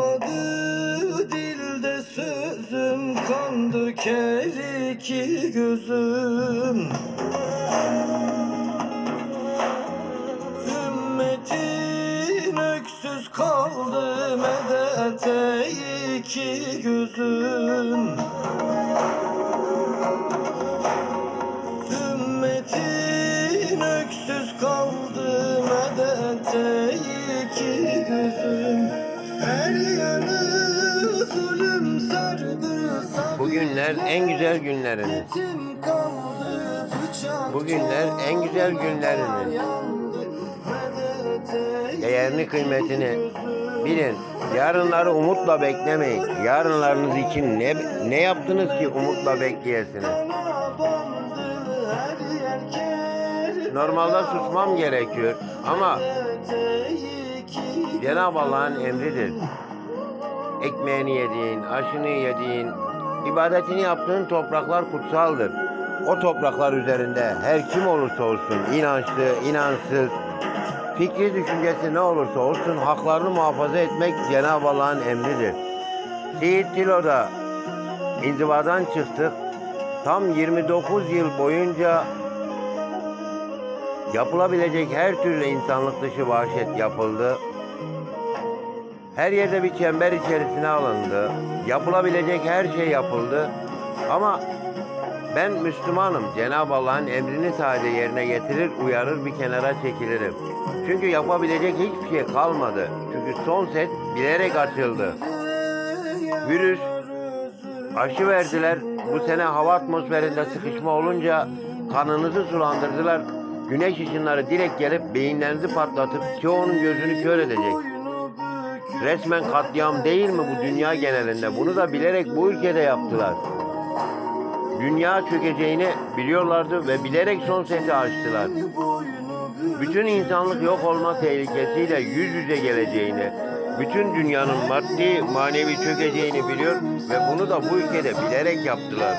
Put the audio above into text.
Kalmadı dilde sözüm Kandı ker iki gözüm. Ümmetin öksüz kaldı Medete iki gözüm. Ümmetin öksüz kaldı Medete iki gözüm Bugünler en güzel günleriniz. Bugünler en güzel günleriniz. Değerini kıymetini bilin. Yarınları umutla beklemeyin. Yarınlarınız için ne ne yaptınız ki umutla bekleyesiniz? Normalde susmam gerekiyor ama Cenab-ı Allah'ın emridir. Ekmeğini yediğin, aşını yediğin, ibadetini yaptığın topraklar kutsaldır. O topraklar üzerinde her kim olursa olsun, inançlı, inançsız, fikri düşüncesi ne olursa olsun haklarını muhafaza etmek Cenab-ı Allah'ın emridir. Siirt Tilo'da inzivadan çıktık. Tam 29 yıl boyunca yapılabilecek her türlü insanlık dışı vahşet yapıldı. Her yerde bir çember içerisine alındı. Yapılabilecek her şey yapıldı. Ama ben Müslümanım. Cenab-ı Allah'ın emrini sadece yerine getirir, uyarır, bir kenara çekilirim. Çünkü yapabilecek hiçbir şey kalmadı. Çünkü son set bilerek açıldı. Virüs aşı verdiler. Bu sene hava atmosferinde sıkışma olunca kanınızı sulandırdılar. Güneş ışınları direkt gelip beyinlerinizi patlatıp çoğunun gözünü kör edecek. Resmen katliam değil mi bu dünya genelinde? Bunu da bilerek bu ülkede yaptılar. Dünya çökeceğini biliyorlardı ve bilerek son seti açtılar. Bütün insanlık yok olma tehlikesiyle yüz yüze geleceğini, bütün dünyanın maddi manevi çökeceğini biliyor ve bunu da bu ülkede bilerek yaptılar.